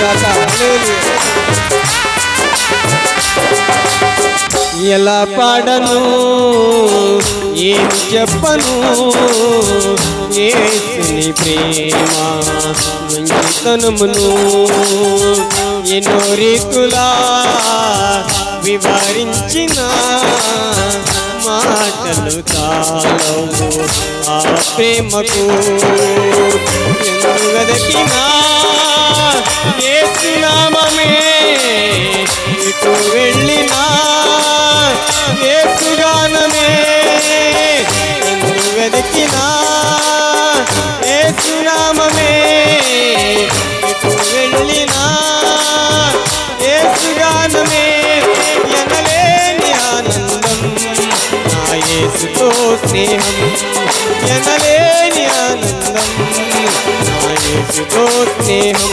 గాక. ఎలా పాడను ఏం చెప్పను ఏసుని ప్రేమ మంచితనమును ఎన్నో రీతులా వివరించిన మాటలు చాలవు ఆ ప్రేమకు వెదకినా ఏసునామమే ఇటు వెళ్ళినా. ఏసుగానమే యేసుతో స్నేహం ఎనలేని ఆనందం నా యేసుతో స్నేహం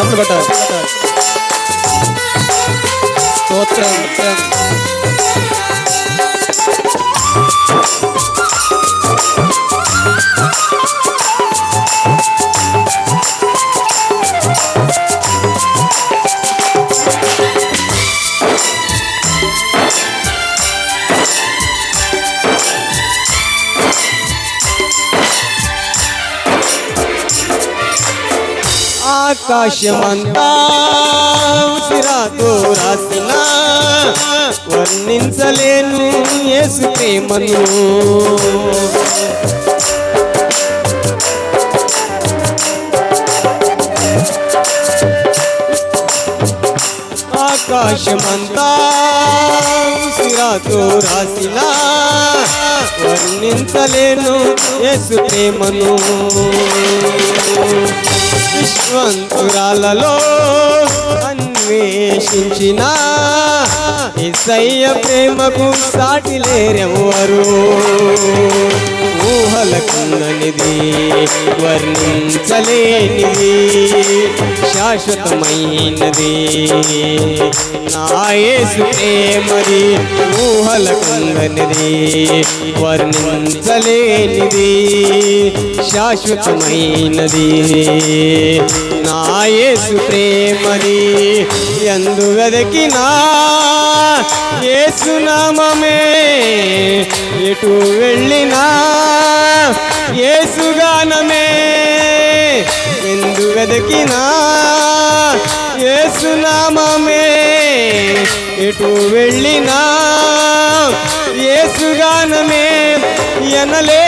తప్పుడు కొట్టాలి. స్తోత్రం. ఆకాశమంతా సిరాతో రాసిన వర్ణించలేను యేసు ప్రేమను. ఆకాశమంతా సిరాతో రాసిన వర్ణించలేను యేసు ప్రేమను. విశ్వంతురాలలో అన్వేషించిన సయ్య ప్రేమకు సాటి లేరెవ్వరు? ఊహలకున్ననిది వర్ణించలేనిది శాశ్వతమైనది. నాయసు ప్రేమది ఊహలకుందనిది వర్ణించలేనిది శాశ్వతమైనది. నాయసు ప్రేమది ఎందు వెదకినా ఏసునామమే ఎటు వెళ్ళినా ఏసుగానమే ఎందు వెదకినా ఏసునామమే ఎటు వెళ్ళినా ఏసుగానమే ఎనలే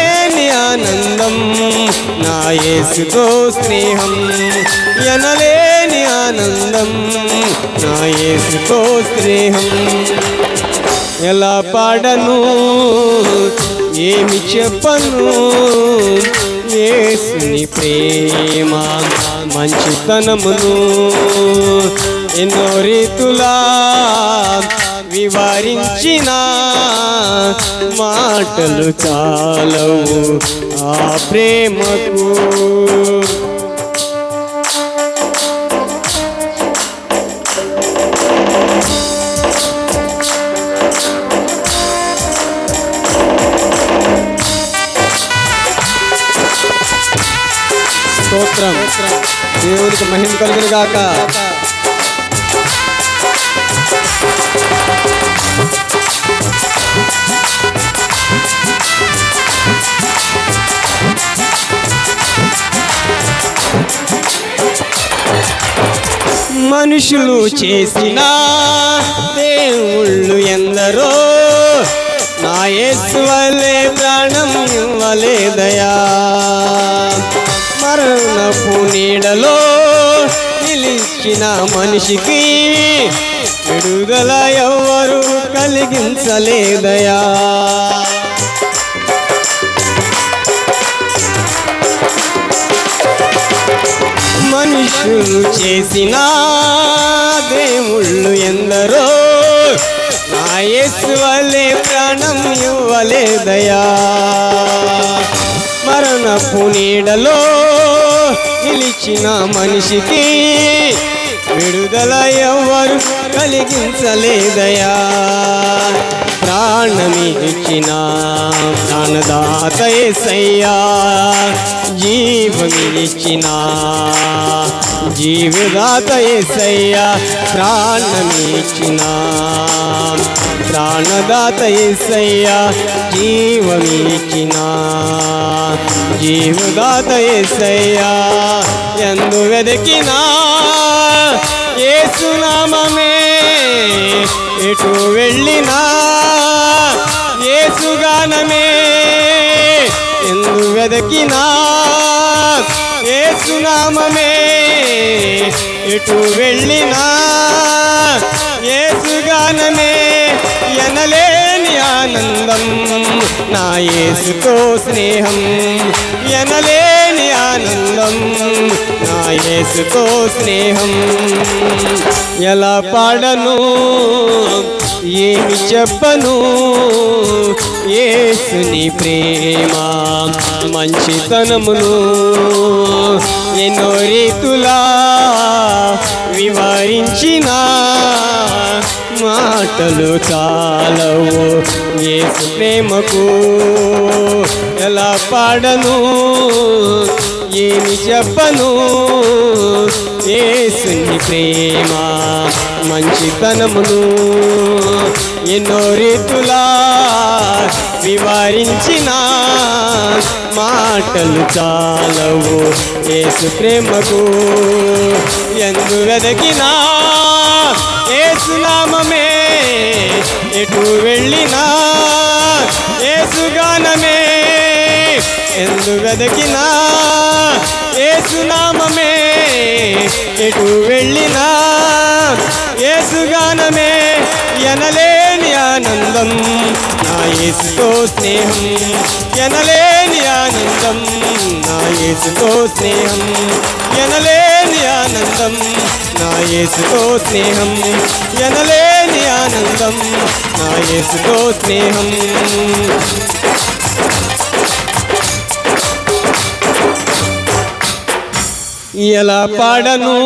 నా యేసుతో స్నేహం ఎనలేని ఆనందం. నా యేసుతో స్నేహం ఎలా పాడను? ఏమి చెప్పను? ఏసుని ప్రేమ మంచితనమును ఎన్నో రీతులా వివరించిన మాటలు చాలవు ఆ ప్రేమకు. స్తోత్రం. దేవుడికి మహిమ కలుగును గాక మనుషులు చేసిన దేవుళ్ళు ఎందరో? నా వలె ప్రాణం ఇవ్వలేదయా? మరణపు నీడలో నిలిచిన మనిషికి విడుదల ఎవ్వరు కలిగించలేదయా? మనుషులు చేసిన దేవుళ్ళు ఎందరో? నాయస్వలే యేసు వలె ప్రాణం ఇవ్వలేదయా మరణపు నీడలో నిలిచిన మనిషికి విడుదల ఎవ్వరు కలిగించలేదయా ప్రాణమిచ్చిన ప్రాణదాత యేసయ్యా జీవమిచ్చిన జీవదాత యేసయ్యా ప్రాణమిచ్చిన ప్రాణదాత యేసయ్యా జీవమిచ్చిన జీవదాత యేసయ్యా ఎందు వెదకినా ఏసునామే ఎటు వెళ్ళినా ఏసుగానమే ఎందు వెదకినా ఏసునామమే ఎటు వెళ్ళినా ఏసుగానమే ఎనలేని ఆనందం నా ఏసుతో స్నేహం ఎనలే ఆనందం నా యేసుతో స్నేహం. ఎలా పాడను ఏమి చెప్పను ఏసుని ప్రేమ మంచితనమును ఎన్నో రీతులా వివరించిన మాటలు చాలవు. యేసు ప్రేమకు ఎలా పాడను ఏమి చెప్పను? ఏసుని ప్రేమ మంచితనమును ఎన్నో రీతులా వివరించిన మాటలు చాలవు. ఏసు ప్రేమకు ఎందు వెదకినా? ఏసునామే ఎటు వెళ్ళినా? ఏసుగానమే ఎందు వెదకినా ఏసునామమే ఎటు వెళ్ళినా ఏసుగానమే ఎనలేని ఆనందం నా యేసుతో స్నేహం ఎనలేని ఆనందం నా యేసుతో స్నేహం ఎనలేని ఆనందం నా యేసుతో స్నేహం ఎనలేని ఆనందం నా యేసుతో స్నేహం. ఎలా పాడను?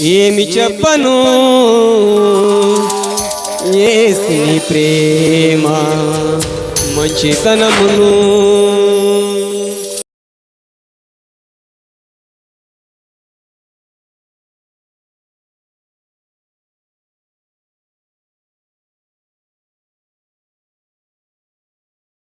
ఏమి చెప్పను? ఏసుని ప్రేమ మంచితనమును